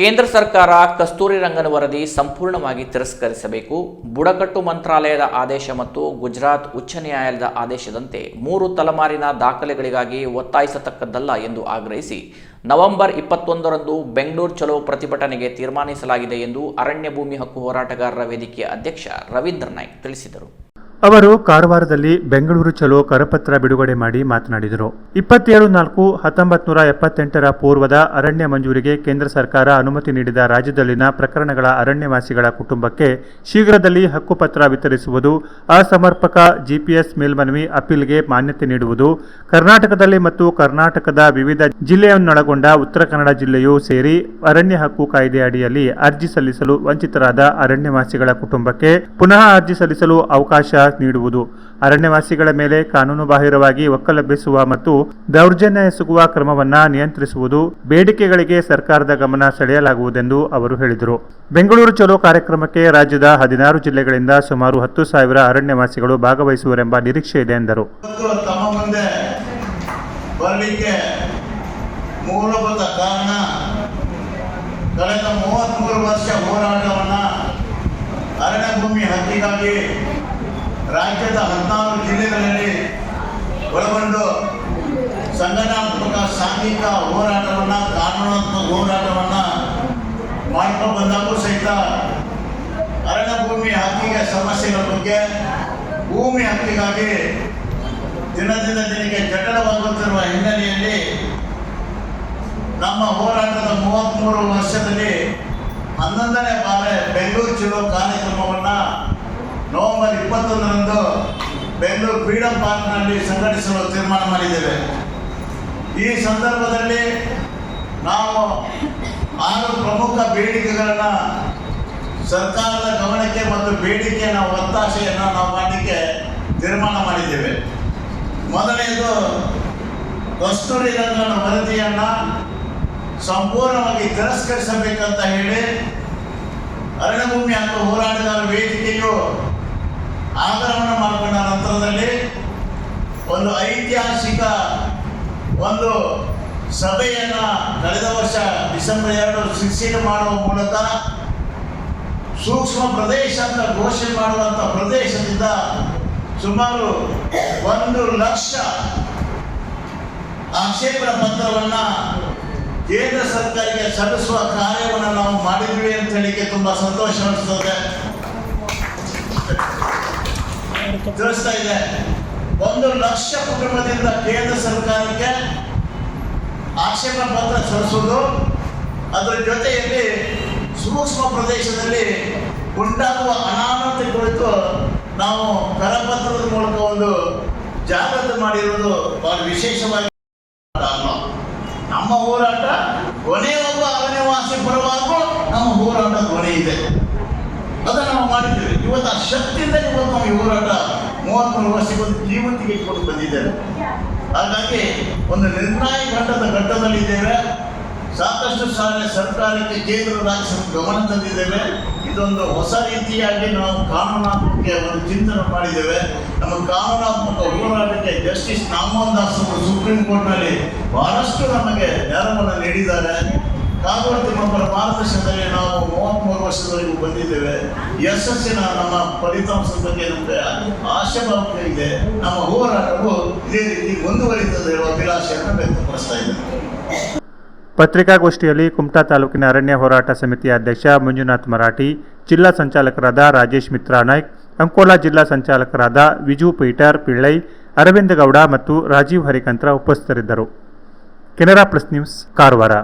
ಕೇಂದ್ರ ಸರ್ಕಾರ ಕಸ್ತೂರಿ ರಂಗನ ವರದಿ ಸಂಪೂರ್ಣವಾಗಿ ತಿರಸ್ಕರಿಸಬೇಕು. ಬುಡಕಟ್ಟು ಮಂತ್ರಾಲಯದ ಆದೇಶ ಮತ್ತು ಗುಜರಾತ್ ಉಚ್ಚ ನ್ಯಾಯಾಲಯದ ಆದೇಶದಂತೆ ಮೂರು ತಲೆಮಾರಿನ ದಾಖಲೆಗಳಿಗಾಗಿ ಒತ್ತಾಯಿಸತಕ್ಕದ್ದಲ್ಲ ಎಂದು ಆಗ್ರಹಿಸಿ ನವೆಂಬರ್ ಇಪ್ಪತ್ತೊಂದರಂದು ಬೆಂಗಳೂರು ಚಲೋ ಪ್ರತಿಭಟನೆಗೆ ತೀರ್ಮಾನಿಸಲಾಗಿದೆ ಎಂದು ಅರಣ್ಯ ಭೂಮಿ ಹಕ್ಕು ಹೋರಾಟಗಾರರ ವೇದಿಕೆಯ ಅಧ್ಯಕ್ಷ ರವೀಂದ್ರ ನಾಯ್ಕ್ ತಿಳಿಸಿದರು. ಅವರು ಕಾರವಾರದಲ್ಲಿ ಬೆಂಗಳೂರು ಚಲೋ ಕರಪತ್ರ ಬಿಡುಗಡೆ ಮಾಡಿ ಮಾತನಾಡಿದರು. ಇಪ್ಪತ್ತೇಳು ನಾಲ್ಕು ಹತ್ತೊಂಬತ್ತು ನೂರ ಎಪ್ಪತ್ತೆಂಟರ ಪೂರ್ವದ ಅರಣ್ಯ ಮಂಜೂರಿಗೆ ಕೇಂದ್ರ ಸರ್ಕಾರ ಅನುಮತಿ ನೀಡಿದ ರಾಜ್ಯದಲ್ಲಿನ ಪ್ರಕರಣಗಳ ಅರಣ್ಯವಾಸಿಗಳ ಕುಟುಂಬಕ್ಕೆ ಶೀಘ್ರದಲ್ಲಿ ಹಕ್ಕುಪತ್ರ ವಿತರಿಸುವುದು, ಅಸಮರ್ಪಕ ಜಿಪಿಎಸ್ ಮೇಲ್ಮನವಿ ಅಪೀಲ್ಗೆ ಮಾನ್ಯತೆ ನೀಡುವುದು, ಕರ್ನಾಟಕದಲ್ಲಿ ಮತ್ತು ಕರ್ನಾಟಕದ ವಿವಿಧ ಜಿಲ್ಲೆಯನ್ನೊಳಗೊಂಡ ಉತ್ತರ ಕನ್ನಡ ಜಿಲ್ಲೆಯೂ ಸೇರಿ ಅರಣ್ಯ ಹಕ್ಕು ಕಾಯ್ದೆ ಅಡಿಯಲ್ಲಿ ಅರ್ಜಿ ಸಲ್ಲಿಸಲು ವಂಚಿತರಾದ ಅರಣ್ಯವಾಸಿಗಳ ಕುಟುಂಬಕ್ಕೆ ಪುನಃ ಅರ್ಜಿ ಸಲ್ಲಿಸಲು ಅವಕಾಶ ನೀಡುವುದು. ಅರಣ್ಯವಾಸಿಗಳ ಮೇಲೆ ಕಾನೂನು ಬಾಹಿರವಾಗಿ ಒಕ್ಕಲೆಬ್ಬಿಸುವ ಮತ್ತು ದೌರ್ಜನ್ಯ ಎಸಗುವ ಕ್ರಮವನ್ನು ನಿಯಂತ್ರಿಸುವುದು ಬೇಡಿಕೆಗಳಿಗೆ ಸರ್ಕಾರದ ಗಮನ ಸೆಳೆಯಲಾಗುವುದೆಂದು ಅವರು ಹೇಳಿದರು. ಬೆಂಗಳೂರು ಚಲೋ ಕಾರ್ಯಕ್ರಮಕ್ಕೆ ರಾಜ್ಯದ ಹದಿನಾರು ಜಿಲ್ಲೆಗಳಿಂದ ಸುಮಾರು ಹತ್ತು ಸಾವಿರ ಅರಣ್ಯವಾಸಿಗಳು ಭಾಗವಹಿಸುವರೆಂಬ ನಿರೀಕ್ಷೆ ಇದೆ ಎಂದರು. ಮೂಲಭೂತ ಕಾರಣ ಕಳೆದ ಮೂವತ್ತ್ಮೂರು ವರ್ಷ ಹೋರಾಟವನ್ನು ಅರಣ್ಯ ಭೂಮಿ ಹಕ್ಕಿಗಾಗಿ ರಾಜ್ಯದ ಹದಿನಾರು ಜಿಲ್ಲೆಗಳಲ್ಲಿ ಒಳಗೊಂಡು ಸಂಘಟನಾತ್ಮಕ ಸಾಂಘಿಕ ಹೋರಾಟವನ್ನು, ಕಾನೂನಾತ್ಮಕ ಹೋರಾಟವನ್ನು ಮಾಡ್ಕೊಂಡು ಬಂದಾಗೂ ಸಹಿತ ಅರಣ್ಯ ಭೂಮಿ ಹಕ್ಕಿಗೆ ಸಮಸ್ಯೆಗಳ ಬಗ್ಗೆ, ಭೂಮಿ ಹಕ್ಕಿಗಾಗಿ ದಿನದಿಂದ ದಿನಕ್ಕೆ ಜಟಳವಾಗುತ್ತಿರುವ ಹಿನ್ನೆಲೆಯಲ್ಲಿ ನಮ್ಮ ಹೋರಾಟದ ಮೂವತ್ತ್ಮೂರು ವರ್ಷದಲ್ಲಿ ಹನ್ನೊಂದನೇ ಬಾರಿ ಬೆಂಗಳೂರು ಚಲೋ ಕಾರ್ಯಕ್ರಮವನ್ನು ನವೆಂಬರ್ ಇಪ್ಪತ್ತೊಂದರಂದು ಬೆಂಗಳೂರು ಫ್ರೀಡಂ ಪಾರ್ಕ್ನಲ್ಲಿ ಸಂಘಟಿಸಲು ತೀರ್ಮಾನ ಮಾಡಿದ್ದೇವೆ. ಈ ಸಂದರ್ಭದಲ್ಲಿ ನಾವು ಆರು ಪ್ರಮುಖ ಬೇಡಿಕೆಗಳನ್ನು ಸರ್ಕಾರದ ಗಮನಕ್ಕೆ ಮತ್ತು ಬೇಡಿಕೆಯನ್ನು ಒತ್ತಾಸೆಯನ್ನು ನಾವು ಮಾಡಲಿಕ್ಕೆ ತೀರ್ಮಾನ ಮಾಡಿದ್ದೇವೆ. ಮೊದಲನೆಯದು ಕಸ್ತೂರಿ ರಂಗನ ವರದಿಯನ್ನು ಸಂಪೂರ್ಣವಾಗಿ ತಿರಸ್ಕರಿಸಬೇಕಂತ ಹೇಳಿ ಅರಣ್ಯಭೂಮಿ ಹಾಗೂ ಹೋರಾಟಗಾರ ವೇದಿಕೆಯು ಆಗ್ರಹವನ್ನು ಮಾಡಿಕೊಂಡ ನಂತರದಲ್ಲಿ ಒಂದು ಐತಿಹಾಸಿಕ ಒಂದು ಸಭೆಯನ್ನು ಕಳೆದ ವರ್ಷ ಡಿಸೆಂಬರ್ ಎರಡು ಸಿಕ್ಸ್ಟೀನ್ ಮಾಡುವ ಮೂಲಕ ಸೂಕ್ಷ್ಮ ಪ್ರದೇಶ ಅಂತ ಘೋಷಣೆ ಮಾಡುವಂಥ ಪ್ರದೇಶದಿಂದ ಸುಮಾರು ಒಂದು ಲಕ್ಷ ಆಕ್ಷೇಪಣ ಪತ್ರವನ್ನು ಕೇಂದ್ರ ಸರ್ಕಾರಕ್ಕೆ ಸಲ್ಲಿಸುವ ಕಾರ್ಯವನ್ನು ನಾವು ಮಾಡಿದ್ವಿ ಅಂತ ಹೇಳಿಕೆ ತುಂಬ ಸಂತೋಷ ಅನಿಸ್ತದೆ. ತಿಳಿಸ್ತಾ ಇದೆ ಒಂದು ಲಕ್ಷ ಕುಟುಂಬದಿಂದ ಕೇಂದ್ರ ಸರ್ಕಾರಕ್ಕೆ ಆಕ್ಷೇಪ ಪತ್ರ ಸಲ್ಲಿಸುವುದು, ಅದರ ಜೊತೆಯಲ್ಲಿ ಸೂಕ್ಷ್ಮ ಪ್ರದೇಶದಲ್ಲಿ ಉಂಟಾಗುವ ಅನಾಹುತ ಕುರಿತು ನಾವು ಕರಪತ್ರದ ಮೂಲಕ ಒಂದು ಜಾಗೃತಿ ಮಾಡಿರುವುದು ಬಹಳ ವಿಶೇಷವಾಗಿ. ನಮ್ಮ ಹೋರಾಟ ನಾವು ಮಾಡಿದ್ದೇವೆ. ಇವತ್ತು ಆ ಶಕ್ತಿಯಿಂದ ಇವತ್ತು ನಾವು ಹೋರಾಟ ಮೂವತ್ತ್ಮೂರು ವರ್ಷಕ್ಕೆ ಒಂದು ಜೀವಂತಿಗೆ ಇಟ್ಕೊಂಡು ಬಂದಿದ್ದೇವೆ. ಹಾಗಾಗಿ ಒಂದು ನಿರ್ಣಾಯಕ ಘಟ್ಟದ ಘಟ್ಟದಲ್ಲಿದ್ದೇವೆ ಸಾಕಷ್ಟು ಸಾರಿ ಸರ್ಕಾರಕ್ಕೆ ಕೇಂದ್ರ ರಾಜ್ಯ ಗಮನ ತಂದಿದ್ದೇವೆ. ಇದೊಂದು ಹೊಸ ರೀತಿಯಾಗಿ ನಾವು ಕಾನೂನಾತ್ಮಕ ಒಂದು ಚಿಂತನೆ ಮಾಡಿದ್ದೇವೆ. ನಮ್ಮ ಕಾನೂನಾತ್ಮಕ ಹೋರಾಟಕ್ಕೆ ಜಸ್ಟಿಸ್ ದಾಸ್ ಅವರು ಸುಪ್ರೀಂ ಕೋರ್ಟ್ನಲ್ಲಿ ಬಹಳಷ್ಟು ನಮಗೆ ನೆರವನ್ನು ನೀಡಿದ್ದಾರೆ. ಕಾಗೋಡು ತಿಮ್ಮಪ್ಪರ ಮಾರ್ಗದರ್ಶನದಲ್ಲಿ ನಾವು ಮೂವತ್ಮೂರು ವರ್ಷದವರೆಗೂ ಬಂದಿದ್ದೇವೆ. ಯಶಸ್ಸಿನ ನಮ್ಮ ಫಲಿತಾಂಶದ ಬಗ್ಗೆ ನಮಗೆ ಆಶಾಭಾವ ಇದೆ. ನಮ್ಮ ಹೋರಾಟವು ಇದೇ ರೀತಿ ಮುಂದುವರಿತದೆ ಹೇಳುವ ಅಭಿಲಾಷೆಯನ್ನು ವ್ಯಕ್ತಪಡಿಸ್ತಾ ಇದ್ದೇವೆ ಪತ್ರಿಕಾಗೋಷ್ಠಿಯಲ್ಲಿ ಕುಮಟಾ ತಾಲೂಕಿನ ಅರಣ್ಯ ಹೋರಾಟ ಸಮಿತಿಯ ಅಧ್ಯಕ್ಷ ಮಂಜುನಾಥ್ ಮರಾಠಿ, ಜಿಲ್ಲಾ ಸಂಚಾಲಕರಾದ ರಾಜೇಶ್ ಮಿತ್ರಾ ನಾಯ್ಕ್, ಅಂಕೋಲಾ ಜಿಲ್ಲಾ ಸಂಚಾಲಕರಾದ ವಿಜು ಪೀಟರ್ ಪಿಳ್ಳೈ ಅರವಿಂದ ಗೌಡ ಮತ್ತು ರಾಜೀವ್ ಹರಿಕಂತ್ರ ಉಪಸ್ಥಿತರಿದ್ದರು. Canara plus news, Karwar.